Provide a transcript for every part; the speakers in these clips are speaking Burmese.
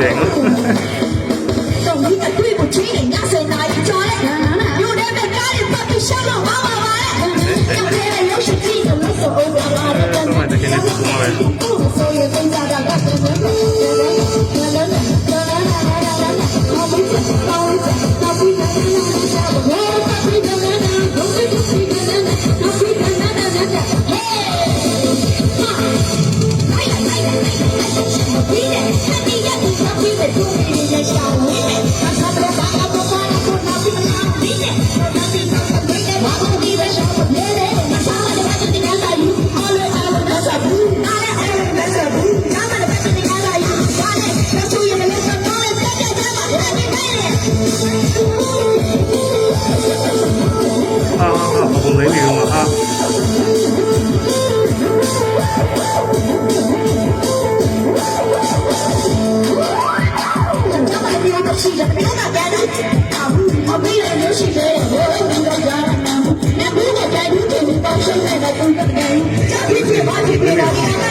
စင်ကိုတรงนี้กับด้วยกูชี้เนี่ยยาเซนายจอแล้วอยู่ในแบบการเนี่ยปั๊บไปเช่า it. လို့ရှိတယ်ဘယ်တော့မှပြန်လို့အမေလည်းလို့ရှိတယ်ဟိုးဒီလိုကြားနာမှုနေဘူးကတိုင်ဘူးကိုပေါ့ရှုံးနေတဲ့တုံးတဲ့ကြောင့်ဒီပြပါဒီပြတော့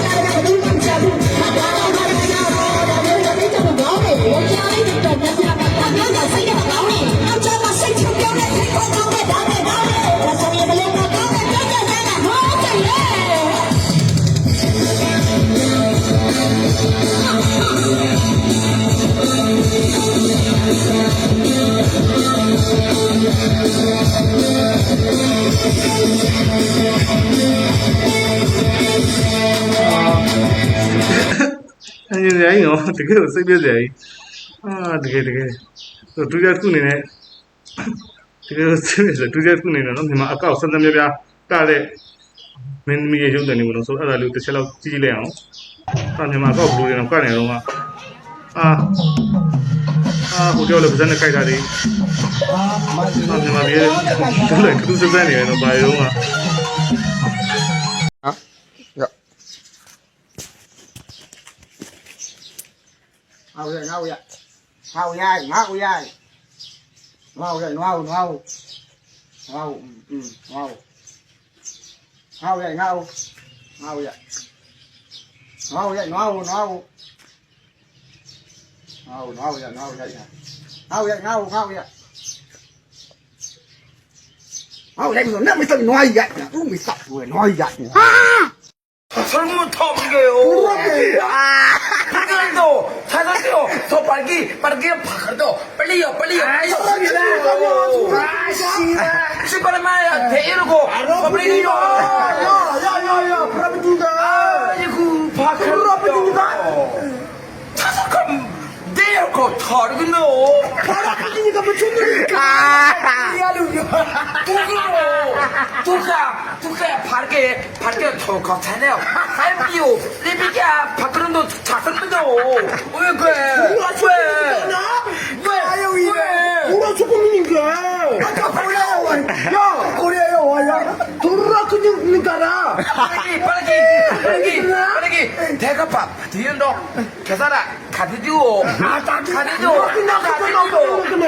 ရောတကယ်ကိုစိတ်ပြည့်စရာကြီးအာတကယ်တကယ်ဟိုဒုတိယတစ်ခုအနေနဲ့တကယ်ကိုစိတ်ပြည့်စရာဒုတိယတစ်ခုအနေနဲ့နော်မြန်မာအကောက်စံတမ်းများများကတဲ့မင်းမီရဲ့ရုပ်တယ်နေမလို့ဆိုအဲ့ဒါလေးတစ်ချက်လောက်ကြည့်ကြည့်လိုက်အောင်အာမြန်မာအကောက်ဘလူးတွေတော့ကနေတော့ကအာအာဟိုကြောက်လည်းပါးစပ်နဲ့ခိုက်တာလေးအာမြန်မာပြည်ရဲ့တော်လည်းကတူးစပန်းနေတယ်တော့ဘာရောက เอาเลยเอาเลยเอายายเอายายเอาเลยเอาเอาเอาอืมเอาเอาเลยเอาเอาเลยเอาเลยเอาเอาเอาเอาเลยเอาเลยเอาเลยเอาเอาเลยเอาเลยมันนั่นไม่ต้องน้อยใหญ่นะอู้ไม่สับเลยน้อยใหญ่ฮะฉันมาทำเกลียว 빨기 빨기 바르도 빨리요 빨리요. 아시다. 시바람아야 대이르고 버블리요. 야야야야 브라비디가 아이고 바르도. 브라비디가 타석함 대열고 다르겠노. 브라비디가 뭐 죽는 거야? 부끄러워 두가 두가 밝게 바르게 더겁잖아요 엠비오 리비야 박근도 작은데요. 왜 그래? 뭐가 죽음이냐? 왜? 왜? 왜? 뭐가 죽음이니까? 아까 뭐야? 야, 뭐래요, 와야? 돌아라 그냥 그냥 가라. 빨리 빨리 빨리. 대가밥 뒤엔도 계산아 가디디오 가디디오 가디디오 그네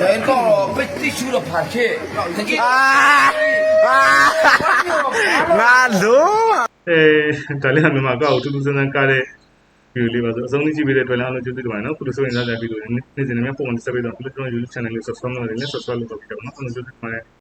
대가 빼띠 주로 파케 되게 ငါလုံး အဲဒါလေးကမြန်မာအကောက်ကိုတူတူဆန်းဆန်းကားတဲ့ဗီဒီယိုလေးပါဆိုအဆုံးထိကြည့်ပေးတဲ့အတွက်လည်းအားလုံးကျေးဇူးတင်ပါတယ်နော်ခုလိုဆိုရင်လည်းဗီဒီယိုနေ့စဉ်နဲ့ပုံမှန်ဆက်ပေးတော့ဒီလိုကျွန်တော် YouTube channel လေး subscribe လုပ်နေတယ် subscribe လုပ်တော့ပြတော့နော်အားလုံးကျေးဇူးတင်ပါတယ်